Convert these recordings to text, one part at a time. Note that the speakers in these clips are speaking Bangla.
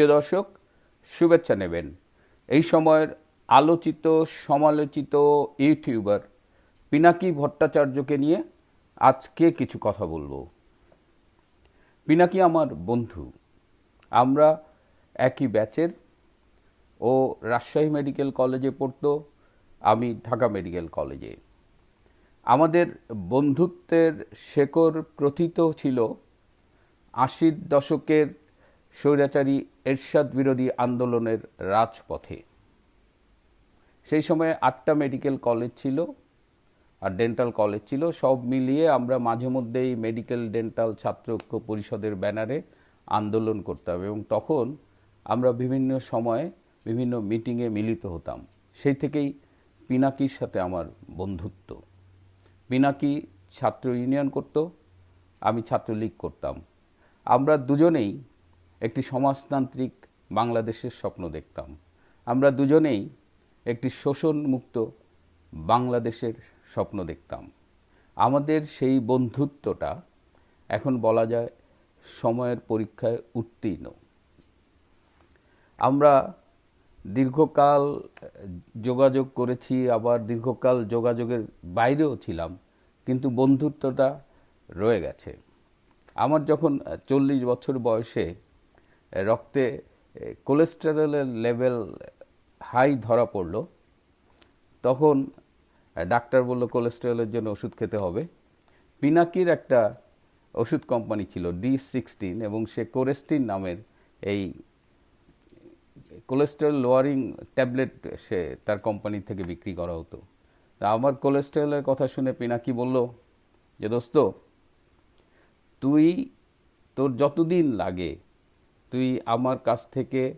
প্রিয় দর্শক, শুভেচ্ছা নেবেন। এই সময়ের আলোচিত, সমালোচিত ইউটিউবার পিনাকি ভট্টাচার্যকে নিয়ে আজকে কিছু কথা বলব। পিনাকি আমার বন্ধু। আমরা একই ব্যাচের ও রাজশাহী মেডিকেল কলেজে পড়তো, আমি ঢাকা মেডিকেল কলেজে। আমাদের বন্ধুত্বের শেকড় প্রথিত ছিল আশির দশকের স্বৈরাচারী এরশাদ বিরোধী আন্দোলনের রাজপথে। সেই সময় আটটা মেডিকেল কলেজ ছিল, আর ডেন্টাল কলেজ ছিল। সব মিলিয়ে আমরা মাঝে মধ্যেই মেডিকেল, ডেন্টাল, ছাত্র ঐক্য পরিষদের ব্যানারে আন্দোলন করতাম এবং তখন আমরা বিভিন্ন সময়ে বিভিন্ন মিটিংয়ে মিলিত হতাম। সেই থেকেই পিনাকির সাথে আমার বন্ধুত্ব। পিনাকি ছাত্র ইউনিয়ন করত, আমি ছাত্রলীগ করতাম। আমরা দুজনেই একটি সমাজতান্ত্রিক বাংলাদেশের স্বপ্ন দেখতাম। আমরা দুজনেই একটি শোষণমুক্ত বাংলাদেশের স্বপ্ন দেখতাম। আমাদের সেই বন্ধুত্বটা এখন বলা যায় সময়ের পরীক্ষায় উত্তীর্ণ। আমরা দীর্ঘকাল যোগাযোগ করেছি, আবার দীর্ঘকাল যোগাযোগের বাইরেও ছিলাম, কিন্তু বন্ধুত্বটা রয়ে গেছে। আমার যখন চল্লিশ বছর বয়সে রক্তে কোলেস্টেরলের লেভেল হাই ধরা পড়ল। তখন ডাক্তার বলল কোলেস্টেরলের জন্য ওষুধ খেতে হবে। পিনাকির একটা ওষুধ কোম্পানি ছিল ডি সিক্সটিন এবং সে কোরেস্টিন নামের এই কোলেস্টেরল লোয়ারিং ট্যাবলেট সে তার কোম্পানি থেকে বিক্রি করা হতো। তা আমার কোলেস্টেরলের কথা শুনে পিনাকি বলল, যে দোস্ত, তুই তোর যতদিন লাগে তুই আমার কাছ থেকে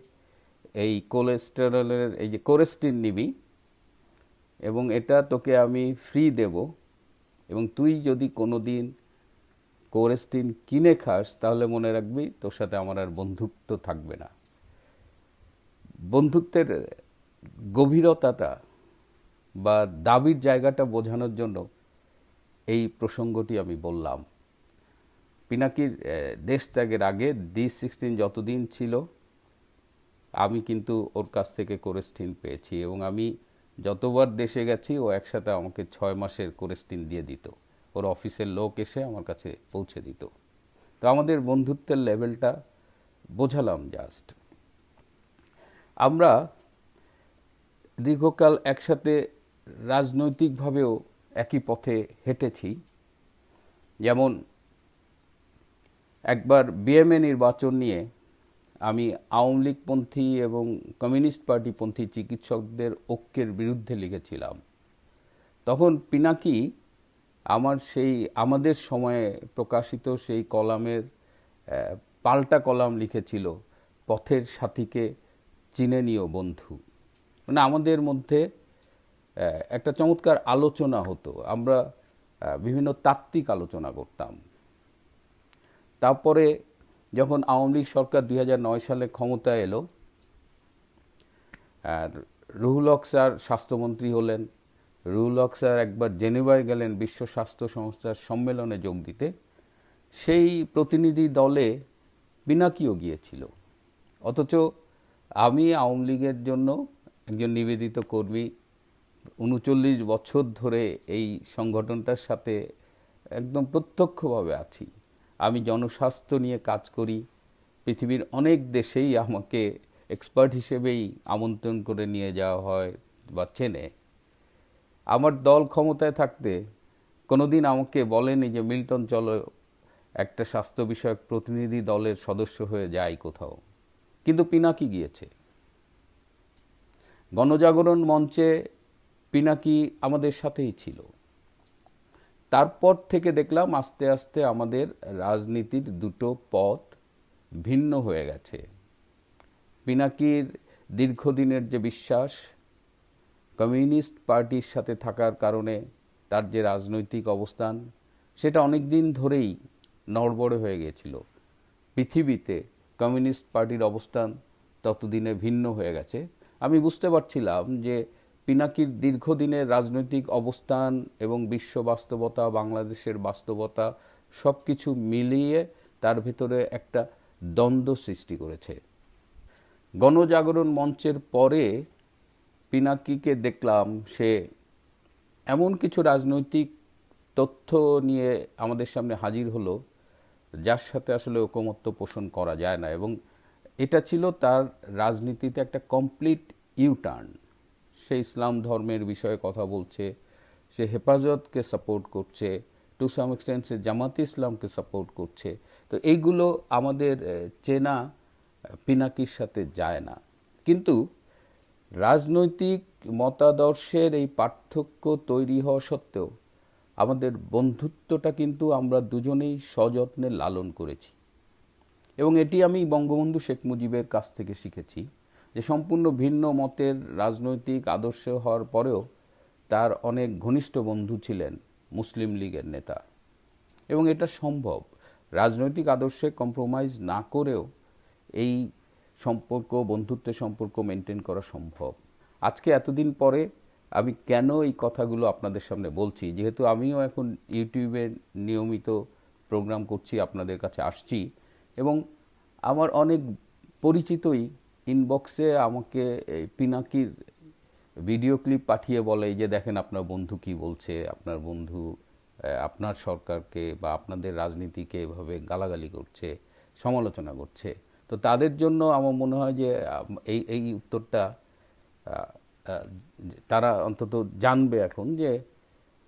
এই কোলেস্টেরলের এই যে কোরেস্টিন নিবি এবং এটা তোকে আমি ফ্রি দেব এবং তুই যদি কোনো দিন কোরেস্টিন কিনে খাস, তাহলে মনে রাখবি তোর সাথে আমার আর বন্ধুত্ব থাকবে না। বন্ধুত্বের গভীরতাটা বা দাবির জায়গাটা বোঝানোর জন্য এই প্রসঙ্গটি আমি বললাম। পিনাকির দেশ ত্যাগের আগে ডি সিক্সটিন যতদিন ছিল, আমি কিন্তু ওর কাছ থেকে কোরেস্টিন পেয়েছি এবং আমি যতবার দেশে গেছি, ও একসাথে আমাকে ছয় মাসের কোরেস্টিন দিয়ে দিত। ওর অফিসের লোক এসে আমার কাছে পৌঁছে দিত। তো আমাদের বন্ধুত্বের লেভেলটা বোঝালাম জাস্ট। আমরা দীর্ঘকাল একসাথে রাজনৈতিকভাবেও একই পথে হেঁটেছি। যেমন একবার বিএমএ নির্বাচন নিয়ে আমি আওয়ামী লীগপন্থী এবং কমিউনিস্ট পার্টিপন্থী চিকিৎসকদের ঐক্যের বিরুদ্ধে লিখেছিলাম। তখন পিনাকি আমার সেই, আমাদের সময়ে প্রকাশিত সেই কলামের পাল্টা কলাম লিখেছিল, পথের সাথীকে চিনে নিও বন্ধু। মানে আমাদের মধ্যে একটা চমৎকার আলোচনা হতো। আমরা বিভিন্ন তাত্ত্বিক আলোচনা করতাম। তারপরে যখন আওয়ামী লীগ সরকার দুই হাজার নয় সালে ক্ষমতা এলো, আর রুহুল হক স্যার স্বাস্থ্যমন্ত্রী হলেন, রুহুল হক স্যার একবার জেনেভায় গেলেন বিশ্ব স্বাস্থ্য সংস্থার সম্মেলনে যোগ দিতে, সেই প্রতিনিধি দলে পিনাকিও গিয়েছিল। অথচ আমি আওয়ামী লীগের জন্য একজন নিবেদিত কর্মী, উনচল্লিশ বছর ধরে এই সংগঠনটার সাথে একদম প্রত্যক্ষভাবে আছি। আমি জনস্বাস্থ্য নিয়ে কাজ করি। পৃথিবীর অনেক দেশেই আমাকে এক্সপার্ট হিসেবেই আমন্ত্রণ করে নিয়ে যাওয়া হয় বা চেনে। আমার দল ক্ষমতায় থাকতে কোনোদিন আমাকে বলেনি যে, মিল্টন, চলো একটা স্বাস্থ্য বিষয়ক প্রতিনিধি দলের সদস্য হয়ে যাই কোথাও। কিন্তু পিনাকি গিয়েছে। গণজাগরণ মঞ্চে পিনাকি আমাদের সাথেই ছিল। তারপর থেকে দেখলাম আস্তে আস্তে আমাদের রাজনীতির দুটো পথ ভিন্ন হয়ে গেছে। পিনাকির দীর্ঘদিনের যে বিশ্বাস, কমিউনিস্ট পার্টির সাথে থাকার কারণে তার যে রাজনৈতিক অবস্থান, সেটা অনেক দিন ধরেই নড়বড়ে হয়ে গিয়েছিল পৃথিবীতে কমিউনিস্ট পার্টির অবস্থান ততদিনে ভিন্ন হয়ে গেছে। আমি বুঝতে পারছিলাম যে পিনাকির দীর্ঘদিনের রাজনৈতিক অবস্থান এবং বিশ্ব বাস্তবতা, বাংলাদেশের বাস্তবতা সব কিছু মিলিয়ে তার ভিতরে একটা দ্বন্দ্ব সৃষ্টি করেছে। গণজাগরণ মঞ্চের পরে পিনাকিকে দেখলাম সে এমন কিছু রাজনৈতিক তথ্য নিয়ে আমাদের সামনে হাজির হলো, যার সাথে আসলে ঐকমত্য পোষণ করা যায় না এবং এটা ছিল তার রাজনীতিতে একটা কমপ্লিট ইউটার্ন। সে ইসলাম ধর্মের বিষয়ে কথা বলছে, সে হেফাজতকে সাপোর্ট করছে টু সাম এক্সটেন্ট সে জামাতে ইসলামকে সাপোর্ট করছে। তো এইগুলো আমাদের চেনা পিনাকির সাথে যায় না। কিন্তু রাজনৈতিক মতাদর্শের এই পার্থক্য তৈরি হওয়া সত্ত্বেও আমাদের বন্ধুত্বটা কিন্তু আমরা দুজনেই সযত্নে লালন করেছি। এবং এটি আমি বঙ্গবন্ধু শেখ মুজিবের কাছ থেকে শিখেছি। যে সম্পূর্ণ ভিন্ন মতের রাজনৈতিক আদর্শ হওয়ার পরেও তার অনেক ঘনিষ্ঠ বন্ধু ছিলেন মুসলিম লীগের নেতা। এবং এটা সম্ভব। রাজনৈতিক আদর্শে কম্প্রোমাইজ না করেও এই সম্পর্ক বন্ধুত্বের সম্পর্ক মেনটেন করা সম্ভব। আজকে এতদিন পরে আমি কেন এই কথাগুলো আপনাদের সামনে বলছি? যেহেতু আমিও এখন ইউটিউবে নিয়মিত প্রোগ্রাম করছি, আপনাদের কাছে আসছি। এবং আমার অনেক পরিচিতই ইনবক্সে আমাকে পিনাকির ভিডিও ক্লিপ পাঠিয়ে বলে যে দেখেন আপনার বন্ধু কি বলছে, আপনার বন্ধু আপনার সরকারকে বা আপনাদের রাজনীতিকে এভাবে গালাগালি করছে, সমালোচনা করছে। তো তাদের জন্য আমার মনে হয় যে এই এই উত্তরটা তারা অন্তত জানবে এখন যে,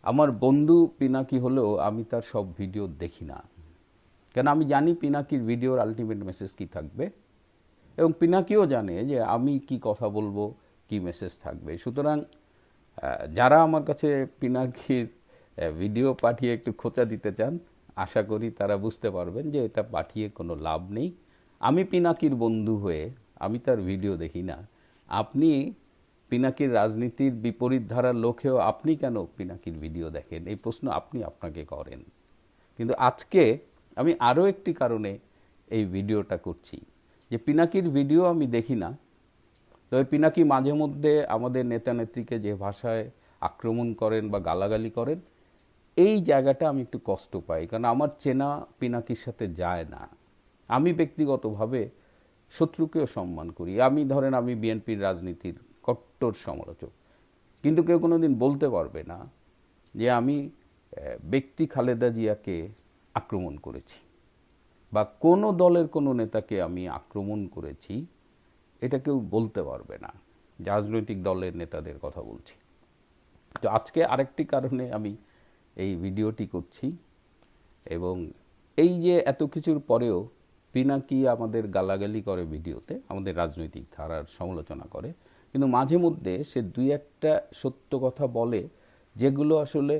আমার বন্ধু পিনাকি হলেও আমি তার সব ভিডিও দেখি না। কেন আমি জানি পিনাকির ভিডিওর আলটিমেট মেসেজ কি থাকবে? এবং পিনাকিও জানে যে আমি কি কথা বলব, কি মেসেজ থাকবে। সুতরাং যারা আমার কাছে পিনাকির ভিডিও পাঠিয়ে একটু খোঁচা দিতে চান, আশা করি তারা বুঝতে পারবেন যে এটা পাঠিয়ে কোনো লাভ নেই। আমি পিনাকির বন্ধু হয়ে, আমি তার ভিডিও দেখি না। আপনি পিনাকির রাজনীতির বিপরীত ধারার লোকেও আপনি কেন পিনাকির ভিডিও দেখেন? এই প্রশ্ন আপনি আপনাকে করেন। কিন্তু আজকে আমি আরও একটি কারণে এই ভিডিওটা করছি। যে পিনাকির ভিডিও আমি দেখি না, তবে পিনাকি মাঝে মধ্যে আমাদের নেতা নেত্রীকে যে ভাষায় আক্রমণ করেন বা গালাগালি করেন, এই জায়গাটা আমি একটু কষ্ট পাই, কারণ আমার চেনা পিনাকির সাথে যায় না। আমি ব্যক্তিগতভাবে শত্রুকেও সম্মান করি। আমি ধরেন, আমি বিএনপির রাজনীতির কট্টর সমালোচক, কিন্তু কেউ কোনো দিন বলতে পারবে না যে আমি ব্যক্তি খালেদা জিয়াকে আক্রমণ করেছি। বা কোনো দলের কোনো নেতাকে আমি আক্রমণ করেছি, এটা কেউ বলতে পারবে না। রাজনৈতিক দলের নেতাদের কথা বলছি। তো আজকে আরেকটি কারণে আমি এই ভিডিওটি করছি এবং এই যে এত কিছুর পরেও পিনাকি আমাদের গালাগালি করে ভিডিওতে, আমাদের রাজনৈতিক ধারার সমালোচনা করে, কিন্তু মাঝে মধ্যে সে দুই একটা সত্য কথা বলে, যেগুলো আসলে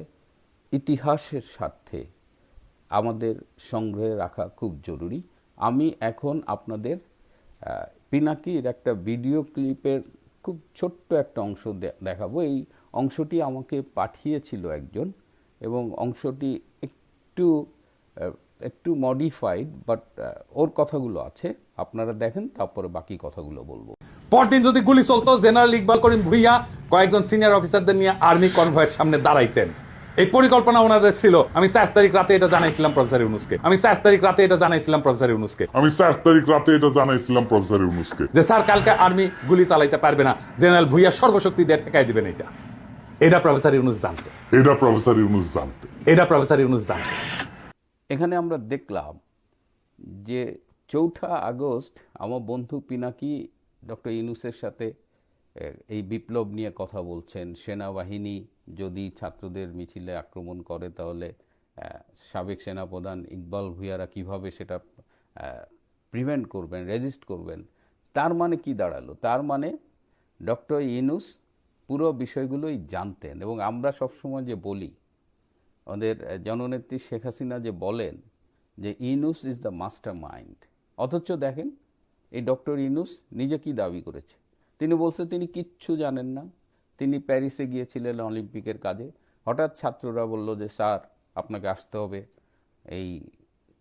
ইতিহাসের স্বার্থে আমাদের সংগ্রহে রাখা খুব জরুরি। আমি এখন আপনাদের পিনাকির একটা ভিডিও ক্লিপের খুব ছোট্ট একটা অংশ দেখাবো। এই অংশটি আমাকে পাঠিয়েছিল একজন এবং অংশটি একটু একটু মডিফাইড বাট ওর কথাগুলো আছে। আপনারা দেখেন, তারপরে বাকি কথাগুলো বলব। পরদিন যদি গুলি চলতো, জেনারেল ইকবাল করিম ভুইয়া কয়েকজন সিনিয়র অফিসারদের নিয়ে আর্মি কনভয়ের সামনে দাঁড়াইতেন। এই পরিকল্পনা ওনাদের ছিল। আমি চার তারিখ রাতে এটা জানাইছিলাম প্রফেসর ইউনুসকে। আমি চার তারিখ রাতে এটা জানাইছিলাম প্রফেসর ইউনুসকে। আমি চার তারিখ রাতে এটা জানাইছিলাম প্রফেসর ইউনুসকে। যে স্যার কালকে আর্মি গুলি চালাইতে পারবে না। জেনারেল ভুইয়া সর্বশক্তি দিয়ে ঠেকাই দিবেন এটা। এটা প্রফেসর ইউনুস জানতো। এটা প্রফেসর ইউনুস জানতে। এটা প্রফেসর ইউনুস জানতো। এখানে আমরা দেখলাম যে চৌঠা আগস্ট আমার বন্ধু পিনাকি ডক্টর ইউনুসের সাথে এই বিপ্লব নিয়ে কথা বলছেন সেনাবাহিনী যদি ছাত্রদের মিছিলে আক্রমণ করে তাহলে সাবেক সেনাপ্রধান ইকবাল ভুইয়ারা কীভাবে সেটা প্রিভেন্ট করবেন রেজিস্ট করবেন, তার মানে কি দাঁড়াল? তার মানে ডক্টর ইনুস পুরো বিষয়গুলোই জানতেন এবং আমরা সবসময় যে বলি, আমাদের জননেত্রী শেখ হাসিনা যে বলেন যে Yunus is the mastermind অথচ দেখেন এই ডক্টর ইনুস নিজে কি দাবি করেছে? তিনি বলছে তিনি কিচ্ছু জানেন না। তিনি প্যারিসে গিয়েছিলেন অলিম্পিকের কাজে। হঠাৎ ছাত্ররা বলল যে, স্যার, আপনাকে আসতে হবে। এই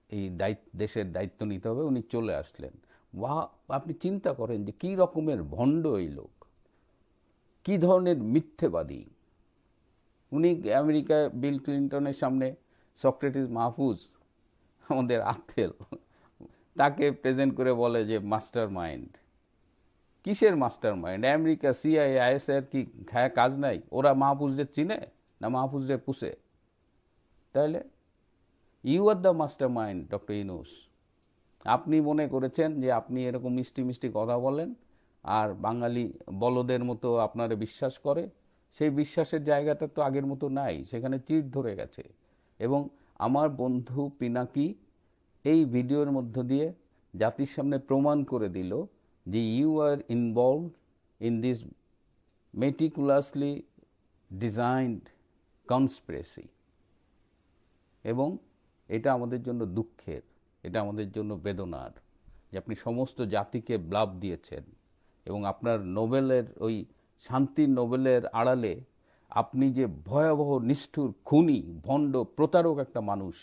এই দায়িত্ব, দেশের দায়িত্ব নিতে হবে। উনি চলে আসলেন। ওয়া, আপনি চিন্তা করেন যে, কী রকমের ভণ্ড এই লোক? কী ধরনের মিথ্যেবাদী? উনি আমেরিকায় বিল ক্লিন্টনের সামনে, সক্রেটিস মাহফুজ, আমাদের আত্মেল তাকে প্রেজেন্ট করে বলে যে মাস্টার মাইন্ড কিসের mastermind America CI ISR কি খায় কাজ নাই? ওরা মাহফুজদের চিনে না মাহফুজদের পুষে? তাহলে you are the mastermind doctor Yunus আপনি মনে করেছেন যে আপনি এরকম মিষ্টি মিষ্টি কথা বলেন আর বাঙালি বলদের মতো আপনারা বিশ্বাস করে? সেই বিশ্বাসের জায়গাটা তো আগের মতো নাই, সেখানে চিট ধরে গেছে। এবং আমার বন্ধু পিনাকি এই ভিডিওর মধ্য দিয়ে জাতির সামনে প্রমাণ করে দিল যে you are involve in this meticulously designed conspiracy এবং এটা আমাদের জন্য দুঃখের, এটা আমাদের জন্য বেদনার যে আপনি সমস্ত জাতিকে ব্লাব দিয়েছেন এবং আপনার নোবেলের, ওই শান্তির নোবেলের আড়ালে আপনি যে ভয়াবহ, নিষ্ঠুর, খুনি, ভণ্ড, প্রতারক একটা মানুষ,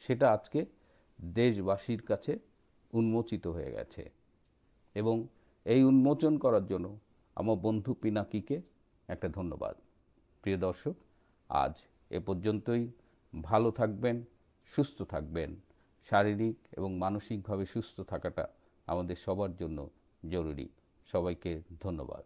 সেটা আজকে দেশবাসীর কাছে উন্মোচিত হয়ে গেছে। এবং এই উন্মোচন করার জন্য আমার বন্ধু পিনাকিকে একটা ধন্যবাদ। প্রিয় দর্শক, আজ এ পর্যন্তই। ভালো থাকবেন, সুস্থ থাকবেন। শারীরিক এবং মানসিকভাবে সুস্থ থাকাটা আমাদের সবার জন্য জরুরি। সবাইকে ধন্যবাদ।